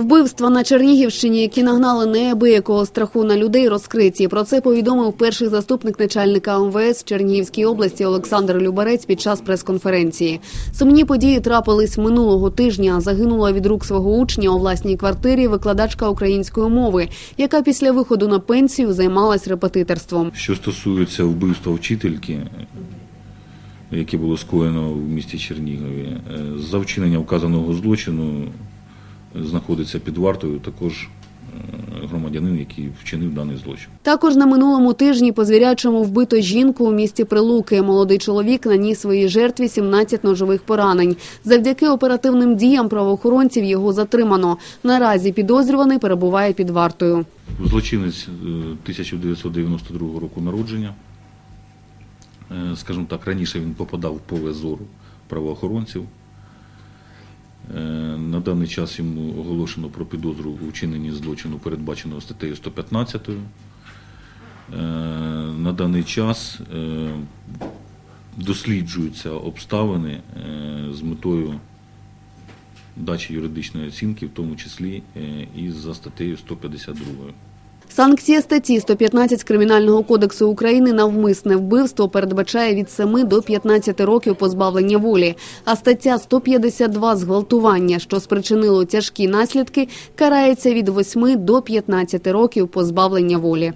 Вбивства на Чернігівщині, які нагнали неабиякого страху на людей, розкриті. Про це повідомив перший заступник начальника МВС Чернігівській області Олександр Любарець під час прес-конференції. Сумні події трапились минулого тижня. Загинула від рук свого учня у власній квартирі викладачка української мови, яка після виходу на пенсію займалась репетиторством. Що стосується вбивства вчительки, яке було скоєно в місті Чернігові, е, за вчинення вказаного злочину знаходиться під вартою також е, громадянин, який вчинив даний злочин. Також на минулому тижні по звірячому вбито жінку у місті Прилуки. Молодий чоловік наніс своїй жертві 17 ножових поранень. Завдяки оперативним діям правоохоронців його затримано. Наразі підозрюваний перебуває під вартою. Злочинець е, 1992 року народження. Е, Скажімо так, раніше він попадав в поле зору правоохоронців. Е, На даний час йому оголошено про підозру у вчиненні злочину, передбаченого статтею 115. Е, На даний час е, досліджуються обставини з метою дачі юридичної оцінки, в тому числі і за статтею 152. Санкція статті 115 Кримінального кодексу України навмисне вбивство передбачає від 7 до 15 років позбавлення волі, а стаття 152 зґвалтування, що спричинило тяжкі наслідки, карається від 8 до 15 років позбавлення волі.